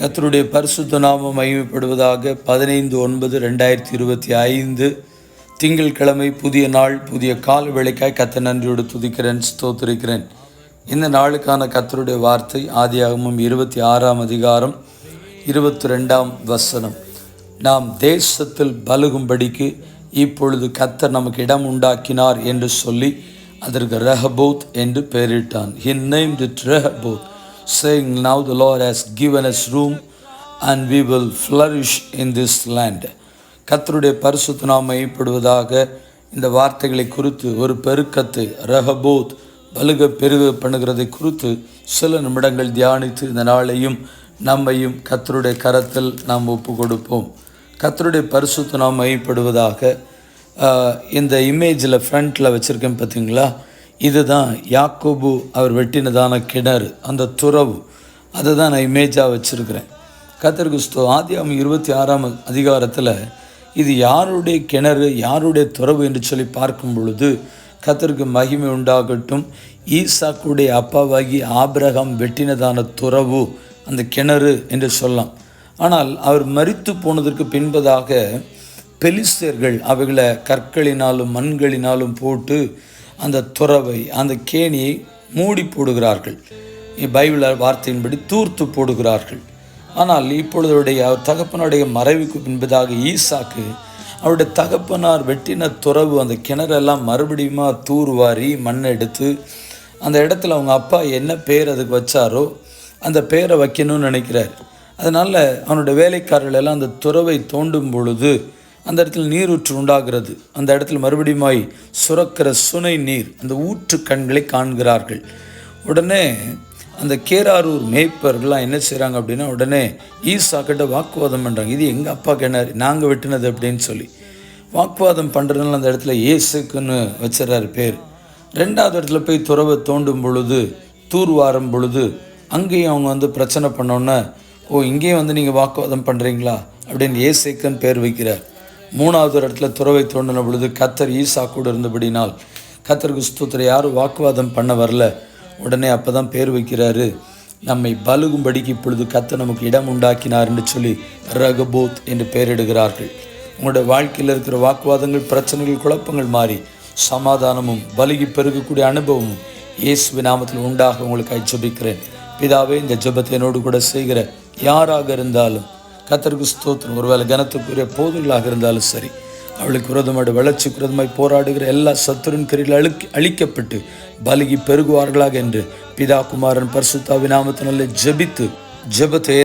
கத்தருடைய பரிசுத்த நாமம் மகிமைப்படுவதாக பதினைந்து ஒன்பது ரெண்டாயிரத்தி இருபத்தி ஐந்து திங்கட்கிழமை புதிய நாள் புதிய கால வேலைக்காய் கத்த நன்றியோடு துதிக்கிறேன் ஸ்தோத்திருக்கிறேன். இந்த நாளுக்கான கத்தருடைய வார்த்தை ஆதியாகமும் இருபத்தி ஆறாம் அதிகாரம் இருபத்தி ரெண்டாம் வசனம். நாம் தேசத்தில் பலகும்படிக்கு இப்பொழுது கத்தர் நமக்கு இடம் உண்டாக்கினார் என்று சொல்லி அதற்கு ரெஹபோத் என்று பெயரிட்டான். He name the Rehoboth saying now the lord has given us room and we will flourish in this land. கத்தருடைய பரிசுத்த நாம் மையப்படுவதாக இந்த வார்த்தைகளை குறித்து ஒரு பெருக்கத்தை ரஹபோத் பலுக பெருக பண்ணுகிறதை குறித்து சில நிமிடங்கள் தியானித்து இந்த நாளையும் நம்மையும் கத்தருடைய கரத்தில் நாம் ஒப்பு கொடுப்போம் கத்தருடைய பரிசுத்த நாம் மையப்படுவதாக இந்த இமேஜில் ஃப்ரண்ட்டில் வச்சுருக்கேன் பார்த்தீங்களா இதுதான் யாக்கோபு அவர் வெட்டினதான கிணறு அந்த துறவு. அதை தான் நான் இமேஜாக வச்சுருக்கிறேன். கத்தருக்கு ஸ்தோ ஆதியாம் இருபத்தி ஆறாம் அதிகாரத்தில் இது யாருடைய கிணறு யாருடைய துறவு என்று சொல்லி பார்க்கும் பொழுது கத்தருக்கு மகிமை உண்டாகட்டும். ஈசாக்குடைய அப்பாவாகி ஆபிரகாம் வெட்டினதான துறவு அந்த கிணறு என்று சொல்லலாம். ஆனால் அவர் மறித்து போனதற்கு பின்பதாக பெலிஸ்தர்கள் அவைகளை கற்களினாலும் மண்களினாலும் போட்டு அந்த துறவை அந்த கேணியை மூடி போடுகிறார்கள். பைபிள் வார்த்தையின்படி தூர்த்து போடுகிறார்கள். ஆனால் இப்பொழுதுடைய அவர் தகப்பனுடைய மறைவுக்கு பின்பதாக ஈசாக்கு அவருடைய தகப்பனார் வெட்டின துறவு அந்த கிணறெல்லாம் மறுபடியுமா தூர்வாரி மண்ணை எடுத்து அந்த இடத்துல அவங்க அப்பா என்ன பேர் அதுக்கு வச்சாரோ அந்த பேரை வைக்கணும்னு நினைக்கிறார். அதனால் அவனுடைய வேலைக்காரர்கள் எல்லாம் அந்த துறவை தோண்டும் பொழுது அந்த இடத்துல நீரூற்று உண்டாகிறது. அந்த இடத்துல மறுபடியுமாய் சுரக்கிற சுனை நீர் அந்த ஊற்று கண்களை காண்கிறார்கள். உடனே அந்த கேராரூர் மேய்ப்பர்கள்லாம் என்ன செய்கிறாங்க அப்படின்னா உடனே ஈசா கிட்ட வாக்குவாதம் பண்ணுறாங்க இது எங்கள் அப்பா கிணறு நாங்கள் வெட்டினது அப்படின்னு சொல்லி. வாக்குவாதம் பண்ணுறதுனால அந்த இடத்துல இயேசுக்குன்னு வச்சிடறாரு பேர். ரெண்டாவது இடத்துல போய் துறவை தோண்டும் பொழுது தூர்வாரும் பொழுது அங்கேயும் அவங்க வந்து பிரச்சனை பண்ணோன்னே ஓ இங்கேயும் வந்து நீங்கள் வாக்குவாதம் பண்ணுறீங்களா அப்படின்னு ஏசேக்கன் பேர் வைக்கிறார். மூணாவது ஒரு இடத்துல துறவை தோண்டின பொழுது கத்தர் ஈசா கூட இருந்தபடினால் கத்தருக்கு ஸ்தோத்திரம். யாரும் வாக்குவாதம் பண்ண வரல. உடனே அப்போ தான் பேர் வைக்கிறாரு. நம்மை பலுகும்படிக்கு இப்பொழுது கத்தர் நமக்கு இடம் உண்டாக்கினார்னு சொல்லி ரகபோத் என்று பெயரிடுகிறார்கள். உங்களுடைய வாழ்க்கையில் இருக்கிற வாக்குவாதங்கள் பிரச்சனைகள் குழப்பங்கள் மாறி சமாதானமும் பலுகி பெருகக்கூடிய அனுபவமும் இயேசுவி நாமத்தில் உண்டாக உங்களுக்கு ஜபிக்கிறேன். பிதாவே இந்த ஜெபத்தை என்னோடு கூட செய்கிற யாராக இருந்தாலும் கத்தருக்கு ஸ்தோத்திரம். ஒருவேளை கனத்துக்குரிய போதுகளாக இருந்தாலும் சரி அவளுக்கு விரோதமாக வளர்ச்சி விரோதமாய் போராடுகிற எல்லா சத்துருன் கரையில் அழுக்கி அழிக்கப்பட்டு பலகி பெருகுவார்களாக என்று பிதா குமாரன் பரிசுத்தாவி நாமத்தினாலே ஜெபித்து ஜபத்தை